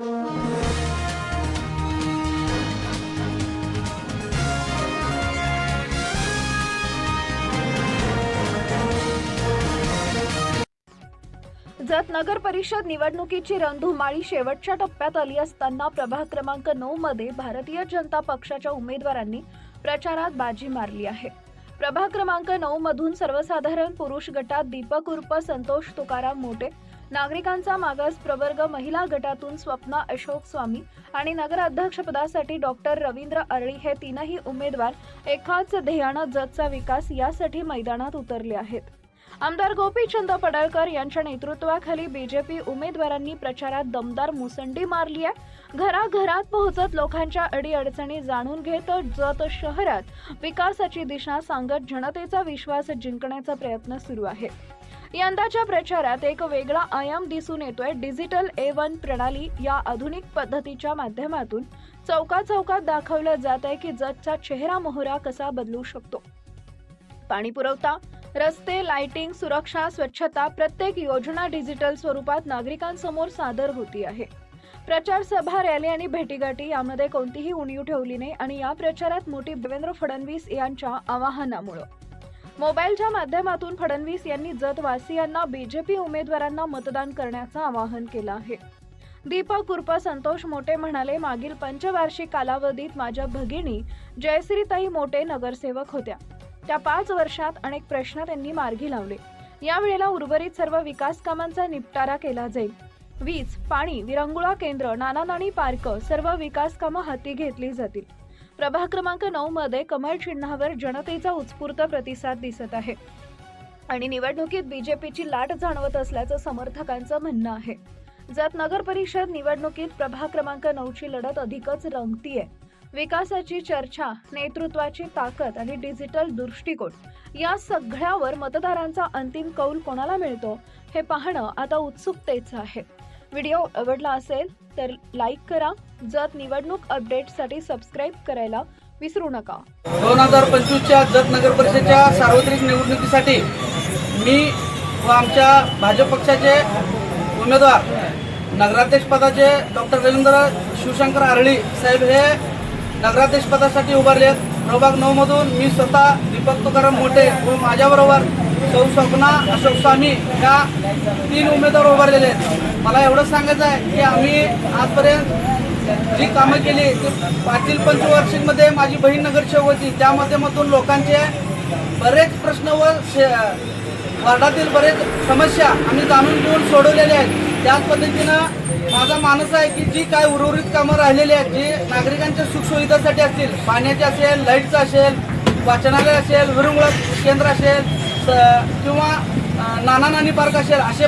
जत नगर परिषद निवडणुकीची रणधुमाळी शेवटच्या टप्प्यात आली असताना प्रभाग क्रमांक नऊ मध्ये भारतीय जनता पक्षाच्या उमेदवारांनी प्रचारात बाजी मारली आहे. प्रभाग क्रमांक नऊ मधून सर्वसाधारण पुरुष गटात दीपक उर्फ संतोष तुकाराम मोटे नागरिकांचा मागास प्रवर्ग महिला गटातून स्वप्ना अशोक स्वामी आणि नगराध्यक्षपदासाठी डॉक्टर रवींद्र अरळी हे तीनही उमेदवार एकाच ध्येयानं जतचा विकास यासाठी मैदानात उतरले आहेत. आमदार गोपीचंद पडळकर यांच्या नेतृत्वाखाली बीजेपी उमेदवारांनी प्रचारात दमदार मुसंडी मारली आहे. घराघरात पोहोचत लोकांच्या अडीअडचणी जाणून घेत जत शहरात विकासाची दिशा सांगत जनतेचा विश्वास जिंकण्याचा प्रयत्न सुरू आहे. यंदाच्या प्रचारात एक वेगळा आयाम दिसून येतोय. डिजिटल ए वन प्रणाली या आधुनिक पद्धतीच्या माध्यमातून चौका चौकात दाखवलं जात आहे की जगचा चेहरा मोहरा कसा बदलू शकतो. पाणी पुरवठा रस्ते लाइटिंग सुरक्षा स्वच्छता प्रत्येक योजना डिजिटल स्वरूपात नागरिकांसमोर सादर होती आहे. प्रचार सभा रॅली आणि भेटीगाठी यामध्ये कोणतीही उणीव ठेवली नाही आणि या प्रचारात मोठी देवेंद्र फडणवीस यांच्या आवाहनामुळं. मोबाईलच्या माध्यमातून फडणवीस यांनी जतवासियांना बीजेपी उमेदवारांना मतदान करण्याचं आवाहन केलं आहे. दीपक उर्फ संतोष मोटे म्हणाले मागील पंचवार्षिक कालावधीत माझ्या भगिनी जयश्रीताई मोटे नगरसेवक होत्या. त्या पाच वर्षात अनेक प्रश्न त्यांनी मार्गी लावले. यावेळेला उर्वरित सर्व विकास कामांचा निपटारा केला जाईल. वीज पाणी विरंगुळा केंद्र नाना नाणी पार्क सर्व विकास कामं हाती घेतली जातील. प्रभाग क्रमांक नऊ मध्ये कमळ चिन्हावर जनतेचा उत्स्फूर्त प्रतिसाद दिसत आहे. आणि निवडणुकीत बीजेपीची लाट जाणवत असल्याचं समर्थकांचं म्हणणं आहे. जत नगर परिषद निवडणुकीत प्रभाग क्रमांक नऊची लढत अधिकच रंगतीये. विकासाची चर्चा नेतृत्वाची ताकद आणि डिजिटल दृष्टिकोन या सगळ्यावर मतदारांचा अंतिम कौल कोणाला मिळतो हे पाहणं आता उत्सुकतेचं आहे. व्हिडिओ आवडला असेल तर लाईक करा. जत निवडणूक अपडेटसाठी सबस्क्राईब करायला विसरू नका. दोन हजार पंचवीसच्या जत नगर परिषदेच्या सार्वत्रिक निवडणुकीसाठी मी व आमच्या भाजप पक्षाचे उमेदवार नगराध्यक्षपदाचे डॉक्टर रवींद्र शिवशंकर आरळी साहेब हे नगराध्यक्षपदासाठी उभारले आहेत. प्रभाग नऊमधून मी स्वतः दीपक तुकाराम मोठे व माझ्याबरोबर सौ स्वप्ना अशोक स्वामी या तीन उमेदवार उभारलेले आहेत. मला एवढं सांगायचं आहे की आम्ही आजपर्यंत जी कामं केली ती पाटील पंचवार्षिकमध्ये माझी बहीण नगरसेवक होती त्या माध्यमातून लोकांचे बरेच प्रश्न व शे- वार्डातील बरेच समस्या आम्ही जाणून घेऊन सोडवलेल्या आहेत. त्याच पद्धतीनं माझा मानस आहे की जी काय उर्वरित कामं राहिलेली आहेत जी नागरिकांच्या सुखसुविधासाठी असतील पाण्याचे असेल लाईटचं असेल वाचनालय असेल विरंगुळा केंद्र असेल किंवा नाना नानी पार्क असेल असे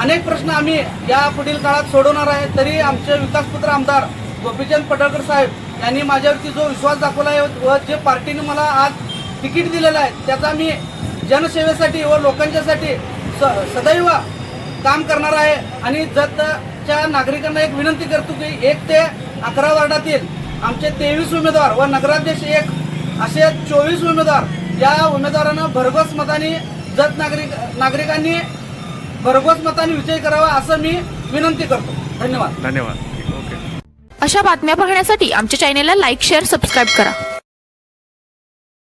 अनेक प्रश्न आम्ही या पुढील काळात सोडवणार आहे. तरी आमचे विकासपुत्र आमदार गोपीचंद पडळकर साहेब यांनी माझ्यावरती जो विश्वास दाखवला आहे व जे पार्टीने मला आज तिकीट दिलेलं आहे त्याचा मी जनसेवेसाठी व लोकांच्यासाठी स सदैव काम करणार आहे. आणि जतच्या नागरिकांना एक विनंती करतो की एक ते अकरा वार्डातील आमचे तेवीस उमेदवार व नगराध्यक्ष एक असे चोवीस उमेदवार या उमेदवारांना भरघोस मताने जत नागरिक नागरिकांनी भरघोस मताने विजय करावा असं मी विनंती करतो. धन्यवाद. धन्यवाद. ओके अशा बातम्या पाहण्यासाठी आमच्या चॅनेलला लाईक शेअर सबस्क्राईब करा.